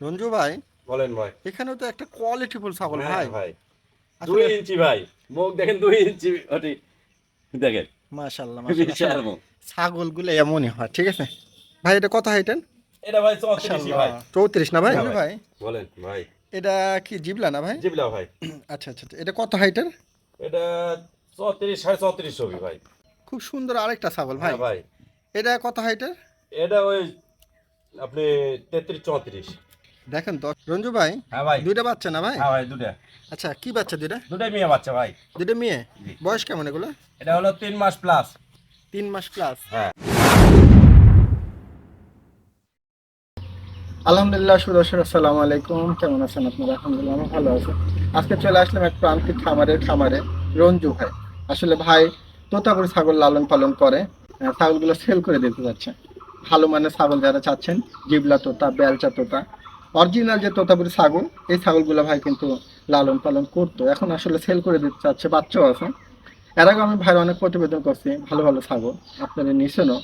রঞ্জু ভাই বলেন ভাই। এখানেও তো একটা কোয়ালিটিফুল ছাগল হ্যাঁ ভাই। ভাই। দুই ইঞ্চি ভাই। মুখ দেখেন দুই ইঞ্চি ওটি দেখেন। মাশাআল্লাহ মাশাআল্লাহ। ছাগলগুলো এমনই হয় ঠিক আছে? ভাই এটা কত হাইটেন এটা ভাই চৌত্রিশই ভাই। চৌত্রিশ না ভাই? হ্যাঁ ভাই। বলেন ভাই। এটা কি জিবলা না ভাই? জিবলা ভাই। আচ্ছা আচ্ছা আচ্ছা। এটা কত হাইটের এটা চৌত্রিশ সাড়ে চৌত্রিশ ছবি ভাই। খুব সুন্দর আরেকটা ছাগল ভাই। হ্যাঁ ভাই। এটা কত হাইটের এটা ওই আপনি তেত্রিশ চৌত্রিশ। দেখেন তো রঞ্জু ভাই হ্যাঁ ভাই। দুইটা বাচ্চা না ভাই? হ্যাঁ ভাই দুটা আচ্ছা কি বাচ্চা দুইটা? দুটাই মেয়ে বাচ্চা ভাই। দুইটা মেয়ে? বয়স কেমন এগুলো? এটা হলো তিন মাস প্লাস তিন মাস প্লাস হ্যাঁ। আলহামদুলিল্লাহ সুদর্শক আসসালামু আলাইকুম। কেমন আছেন আপনারা? আলহামদুলিল্লাহ আমি ভালো আছি। আজকে চলে আসলাম এক প্রান্তিক খামারের খামারে রঞ্জু ভাই। আসলে ভাই তোতাপুরি ছাগল লালন পালন করে। ছাগলগুলো সেল করে দিতে যাচ্ছে। ভালো মানের ছাগল যারা চাচ্ছেন জিবলা তোতা বেলচা তোতা অরিজিনাল যে তোতাপুরি ছাগল এই ছাগলগুলো ভাই কিন্তু লালন পালন করতো। এখন আসলে সেল করে দিতে চাচ্ছে বাচ্চাও আছে। এর আগে আমি ভাইয়ের অনেক প্রতিবেদন করছি ভালো ভালো ছাগল। আপনারা নিছেনও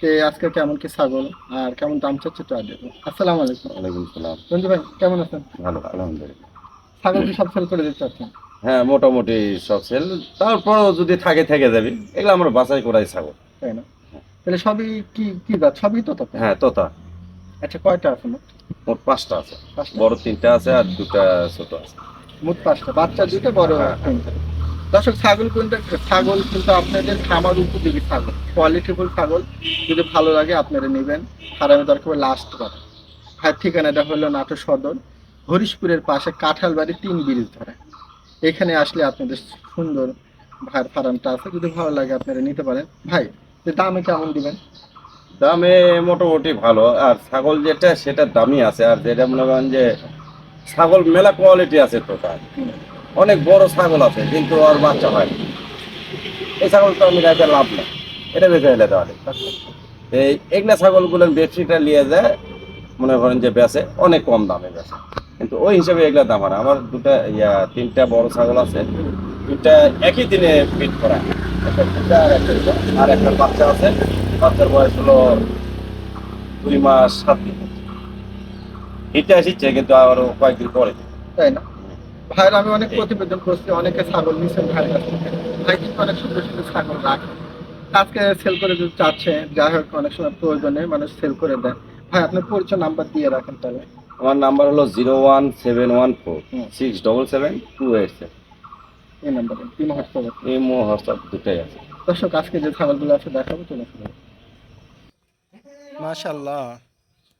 তে আজকে কেমন কি ছাগল আর কেমন দাম চাচ্ছে তো আর দেবো আসসালামু আলাইকুম। ওয়ালাইকুম সালাম রঞ্জু ভাই কেমন আছেন? ভালো আলহামদুলিল্লাহ। ছাগল কি সব সেল করে দিতে চাচ্ছেন? হ্যাঁ মোটামুটি সব সেল তারপরও যদি থাকে থেকে যাবে। এগুলো আমরা বাছাই করাই ছাগল। তাই না? তাহলে সবই কি কি জাত সবই তোতা হ্যাঁ তোতা। আচ্ছা কয়টা আছে? মোট মোট পাঁচটা আছে। বড় তিনটা আছে আর দুটা ছোট আছে। মোট পাঁচটা। বাচ্চা দুটো বড় হ্যাঁ। দর্শক ছাগল কিন্তু ছাগল কিন্তু আপনাদের খামার উপযোগী ছাগল। কোয়ালিটিফুল ছাগল। যদি ভালো লাগে আপনারা নেবেন। দরকার লাস্ট ভাই ঠিকানাটা হলো নাটোর সদর। হরিশপুরের পাশে কাঁঠাল বাড়ি তিন ব্রিজ ধরে। এখানে আসলে আপনাদের সুন্দর ভাইয়ের ফার্মটা আছে। যদি ভালো লাগে আপনারা নিতে পারেন। ভাই দামে কেমন দিবেন? দামে মোটামুটি ভালো। আর ছাগল যেটা, সেটা দামি আছে। আর যেটা মনে করেন যে, ছাগল মেলা কোয়ালিটি আছে তোতা অনেক বড় ছাগল আছে, কিন্তু আর বাচ্চা হয় না। এই ছাগলটা আমি রাখতে লাভ নেই। এটা বেঁচে এলে দেওয়া এই এগুলা ছাগলগুলোর বেডশিটটা নিয়ে যায়, মনে করেন যে বেচে, অনেক কম দামে বেচে। কিন্তু ওই হিসাবে এগুলা দাম হয় আমার দুটা, ইয়া, তিনটা বড় ছাগল আছে। দুটা একই দিনে পিট করা। দুটা আর একটা আর একটা বাচ্চা আছে। বাচ্চার বয়স হলো দুই মাস সাত দিন। এটা এসেছে কিন্তু আরও কয়েকদিন পরে। তাই না? ভাইয়ের আমি অনেক প্রতিবেদন করছি অনেকে ছাগল নিছেন ভাইয়ের কাছ থেকে। ভাই কিন্তু অনেক সুন্দর সুন্দর ছাগল রাখে। আজকে সেল করে যদি চাচ্ছে যাই হোক অনেক সময় প্রয়োজনে মানুষ সেল করে দেয়। ভাই আপনার পরিচয় নাম্বার দিয়ে রাখেন তাহলে। আমার নাম্বার হলো zero one seven one four. Six double seven two eight seven এই নাম্বারে তিন হোয়াটসঅ্যাপ এই মো হোয়াটসঅ্যাপ দুটাই আছে। দর্শক আজকে যে ছাগলগুলো আছে দেখাবো চলে আসবে মাশাল্লাহ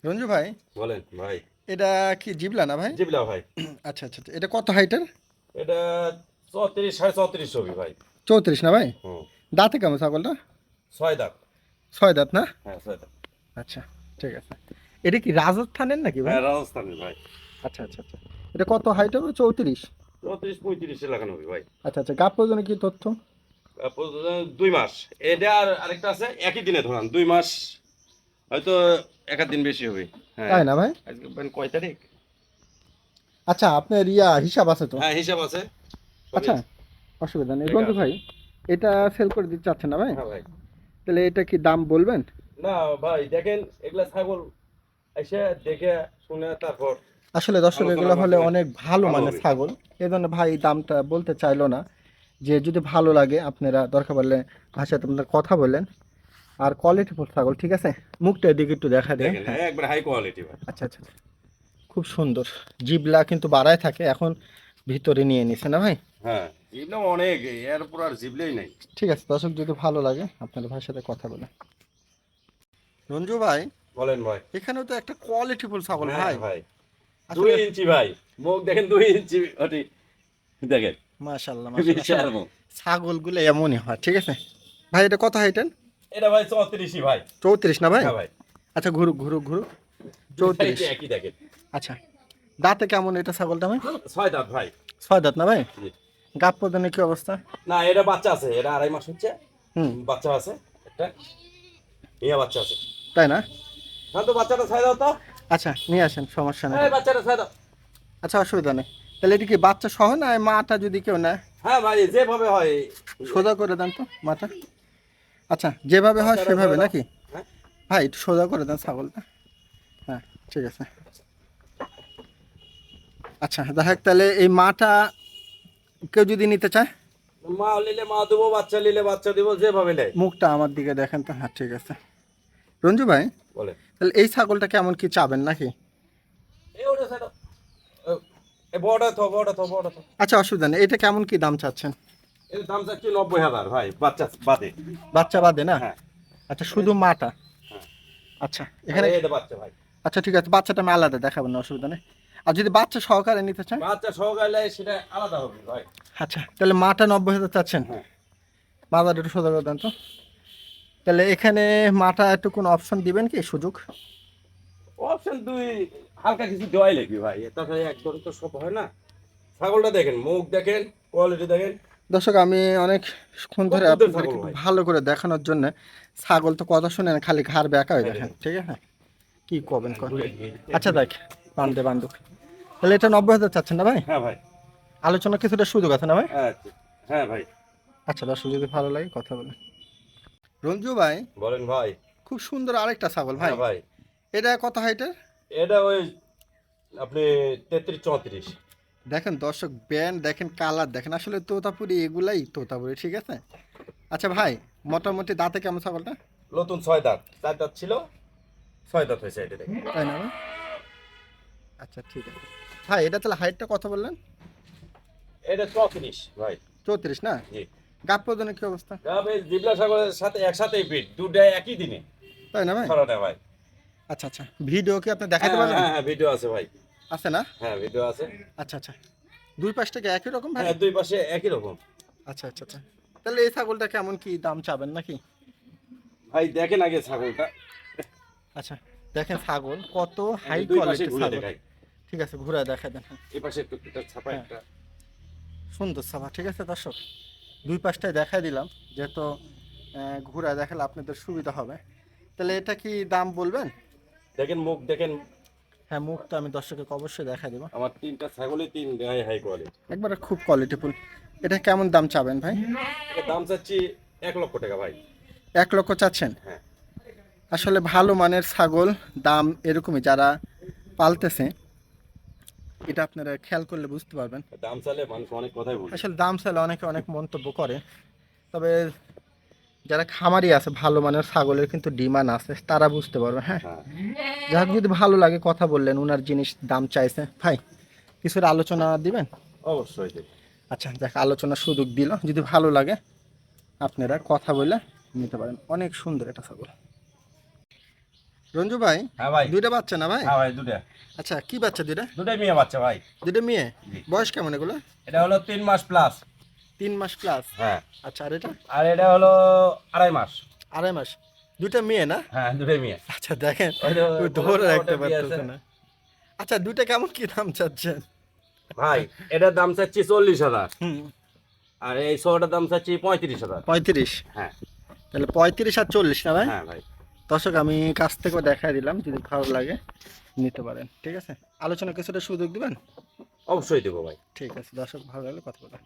রঞ্জু ভাই বলেন ভাই। এটা কি জিবলা না ভাই? জিবলা ভাই। আচ্ছা আচ্ছা আচ্ছা। এটা কত হাইটের এটা চৌত্রিশ সাড়ে চৌত্রিশ ছবি ভাই। চৌত্রিশ না ভাই? দাঁতে কেমন ছাগলটা? ছয় দাঁত। ছয় দাঁত না? হ্যাঁ ছয় দাঁত। আচ্ছা ঠিক আছে। এটা কি রাজস্থানের নাকি ভাই? হ্যাঁ রাজস্থানের ভাই। আচ্ছা আচ্ছা আচ্ছা। এটা কত হাইট হবে? চৌত্রিশ? চৌত্রিশ পঁয়ত্রিশে লাগানো হবে ভাই। আচ্ছা আচ্ছা গাপ পর্যন্ত কি তথ্য? দুই মাস। এটা আর আরেকটা আছে একই দিনে ধরান দুই মাস হয়তো এক দিন বেশি হবে। হ্যাঁ। তাই না ভাই? আজকে কয় তারিখ? আচ্ছা আপনার ইয়া হিসাব আছে তো? হ্যাঁ হিসাব আছে। আচ্ছা অসুবিধা নেই। বন্ধু ভাই এটা সেল করে দিতে চাচ্ছেন না ভাই? হ্যাঁ ভাই। তাহলে এটা কি দাম বলবেন? না ভাই দেখেন এগুলা ছাগল এসে দেখে শুনে তারপর আসলে দর্শক এগুলো হলে অনেক ভালো মানে ছাগল। এই জন্য ভাই দামটা বলতে চাইলো না। যে যদি ভালো লাগে আপনারা দরকার পড়লে ভাষাতে আপনার কথা বললেন। আর কোয়ালিটিফুল ছাগল ঠিক আছে? মুখটা এদিকে একটু দেখা দেয়। দেখেন একবার হাই কোয়ালিটি আচ্ছা আচ্ছা আচ্ছা। খুব সুন্দর। জিবলা কিন্তু বাড়ায় থাকে এখন ভিতরে নিয়ে নিছে না ভাই? হ্যাঁ এগুলো অনেক এর উপর আর জিবলেই নাই। ঠিক আছে দর্শক যদি ভালো লাগে আপনাদের ভাইয়ের সাথে কথা বলে। রঞ্জু ভাই বলেন ভাই। এখানেও তো একটা কোয়ালিটিফুল ছাগল হ্যাঁ ভাই। ভাই। দুই ইঞ্চি ভাই মুখ দেখেন দুই ইঞ্চি ওটি দেখেন। মাশাআল্লাহ মাশাআল্লাহ। ছাগলগুলো এমনই হয় ঠিক আছে? ভাই এটা কত হাইটেন এটা ভাই চৌত্রিশই ভাই। চৌত্রিশ না ভাই? হ্যাঁ ভাই। আচ্ছা ঘুরুক ঘুরুক ঘুরুক। চৌত্রিশ। একই দেখেন। আচ্ছা দাঁতে কেমন এটা ছাগলটা ভাই? ছয় দাঁত ভাই। ছয় দাঁত না ভাই। গাপ প্রদানের কি অবস্থা? না এটা বাচ্চা আছে এটা আড়াই মাস হচ্ছে। হুম। বাচ্চা আছে একটা। ইয়া বাচ্চা আছে। তাই না? হ্যাঁ তো বাচ্চাটা ছাই দাও তো? আচ্ছা নিয়ে আসেন সমস্যা নেই। বাচ্চাটা ছাই দাও আচ্ছা অসুবিধা নেই। তাহলে এটা কি বাচ্চা সহ না মাটা যদি কেউ নেয়? হ্যাঁ ভাই যেভাবে হয়। সোজা করে দেন তো মাটা। আচ্ছা যেভাবে হয় সেভাবে নাকি? হ্যাঁ। ভাই একটু সোজা করে দেন ছাগলটা হ্যাঁ ঠিক আছে। আচ্ছা দেখ তাহলে এই মাটা কেউ যদি নিতে চায়? মা নিলে মা দেবো বাচ্চা নিলে বাচ্চা দেবো যেভাবে নেয়। মুখটা আমার দিকে দেখেন তো হ্যাঁ ঠিক আছে। রঞ্জু ভাই বলে তাহলে এই ছাগলটা কেমন কি চাবেন নাকি? আচ্ছা অসুবিধা নেই এটা কেমন কি দাম চাচ্ছেন? এর দাম চাচ্ছি নব্বই হাজার ভাই বাচ্চা বাদে। বাচ্চা বাদে না? হ্যাঁ। আচ্ছা শুধু মাটা? হ্যাঁ। আচ্ছা এখানে বাচ্চা ভাই। আচ্ছা ঠিক আছে বাচ্চাটা আমি আলাদা দেখাবেন না অসুবিধা নেই। আর যদি বাচ্চা সহকারে নিতে চান? বাচ্চা সহকারে সেটা আলাদা হবে ভাই। আচ্ছা তাহলে মাটা নব্বই হাজার চাচ্ছেন? হ্যাঁ। বাজার একটু সোজা দেন তো। তাহলে এখানে মাটা একটু কোনো অপশন দিবেন কি সুযোগ? অপশন দুই হালকা কিছু দেওয়াই লাগবে ভাই। তাছাড়া একদম তো সব হয় না। ছাগলটা দেখেন মুখ দেখেন কোয়ালিটি দেখেন দর্শক আমি অনেকক্ষণ ধরে আপনাদেরকে ভালো করে দেখানোর জন্য ছাগল তো কথা শুনে না খালি ঘাড় ব্যাকা হয়ে দেখেন ঠিক আছে? কি করবেন কর আচ্ছা দেখ বান্ধে বান্ধব তাহলে এটা নব্বই হাজার চাচ্ছেন না ভাই? হ্যাঁ ভাই। আলোচনা কিছুটা সুযোগ আছে না ভাই? আচ্ছা। হ্যাঁ ভাই। আচ্ছা দর্শক যদি ভালো লাগে কথা বলেন। রঞ্জু ভাই বলেন ভাই। খুব সুন্দর আরেকটা ছাগল ভাই। হ্যাঁ ভাই। এটা কত হাইটের এটা ওই আপনি তেত্রিশ চৌত্রিশ। দেখেন দর্শক ব্যান্ড দেখেন কালার দেখেন আসলে তোতাপুরি এগুলাই তোতাপুরি ঠিক আছে? আচ্ছা ভাই মোটামুটি দাঁতে কেমন ছাগলটা? নতুন ছয় দাঁত চার দাঁত ছিল ছয় দাঁত হয়েছে এটা দেখেন। তাই না আচ্ছা ঠিক আছে। ভাই এটা তাহলে হাইটটা কত বললেন? এটা চৌত্রিশ ভাই। চৌত্রিশ না? গাপ প্রদানের কি অবস্থা? সাগরের সাথে একসাথেই পিট দুটাই একই দিনে। তাই না ভাই? ভাই। আচ্ছা আচ্ছা। ভিডিও কি আপনি দেখাতে হ্যাঁ, পারবেন? হ্যাঁ হ্যাঁ ভিডিও আছে ভাই। আছে না? হ্যাঁ ভিডিও আছে। আচ্ছা আচ্ছা। দুই পাশটা কি একই রকম ভাই? হ্যাঁ দুই পাশে একই রকম। আচ্ছা আচ্ছা আচ্ছা। তাহলে এই ছাগলটা কেমন কি দাম চাবেন নাকি? ভাই দেখেন আগে ছাগলটা। আচ্ছা দেখেন ছাগল কত হাই পাশে কোয়ালিটির ছাগল। ঠিক আছে ঘুরে দেখা দেন হ্যাঁ। এই পাশে একটু ছাপা হ্যাঁ। একটা। সুন্দর ছাপা ঠিক আছে দর্শক? দুই পাশটায় দেখাই দিলাম যেহেতু ঘুরে দেখালে আপনাদের সুবিধা হবে। তাহলে এটা কি দাম বলবেন? দেখেন মুখ দেখেন হ্যাঁ মুখ তো আমি দর্শকের অবশ্যই দেখাই দেবো। আমার তিনটা ছাগলই তিন হাই হাই কোয়ালিটি একবারে খুব কোয়ালিটিফুল এটা কেমন দাম চাবেন ভাই? দাম চাচ্ছি এক লক্ষ টাকা ভাই। এক লক্ষ চাচ্ছেন? হ্যাঁ। আসলে ভালো মানের ছাগল দাম এরকমই যারা পালতেছে এটা আপনারা খেয়াল করলে বুঝতে পারবেন। দাম চালে মানুষ অনেক কথাই বলে আসলে দাম চাইলে অনেকে অনেক মন্তব্য করে। তবে যারা খামারি আছে ভালো মানের ছাগলের কিন্তু ডিমান্ড আছে তারা বুঝতে পারবে হ্যাঁ? হ্যাঁ। যাক যদি ভালো লাগে কথা বললেন ওনার জিনিস দাম চাইছে। ভাই কিছুর আলোচনা দিবেন? অবশ্যই আচ্ছা দেখ আলোচনা সুযোগ দিল। যদি ভালো লাগে আপনারা কথা বলে নিতে পারেন। অনেক সুন্দর এটা ছাগল। রঞ্জু ভাই হ্যাঁ ভাই। দুইটা বাচ্চা না ভাই? হ্যাঁ ভাই দুটা আচ্ছা কি বাচ্চা দুইটা? দুটাই মেয়ে বাচ্চা ভাই। দুইটা মেয়ে। বয়স কেমন এগুলো? এটা হলো তিন মাস প্লাস তিন মাস প্লাস হ্যাঁ। আচ্ছা আর এটা? আর এটা হলো আড়াই মাস। আড়াই মাস। দুইটা মেয়ে না? হ্যাঁ দুটাই মেয়ে। আচ্ছা দেখেন ধরে রাখতে পারতেছে না। আচ্ছা দুইটা কেমন কি দাম চাচ্ছেন? ভাই এটার দাম চাচ্ছি চল্লিশ হাজার। আর এই শোটার দাম চাচ্ছি পঁয়ত্রিশ হাজার। পঁয়ত্রিশ? হ্যাঁ। তাহলে পঁয়ত্রিশ আর চল্লিশ না ভাই? হ্যাঁ ভাই। দর্শক আমি কাছ থেকেও দেখাই দিলাম যদি ভালো লাগে নিতে পারেন ঠিক আছে? আলোচনা কিছুটা সুযোগ দিবেন? অবশ্যই দেবো ভাই। ঠিক আছে দর্শক ভালো লাগলে কথা বলেন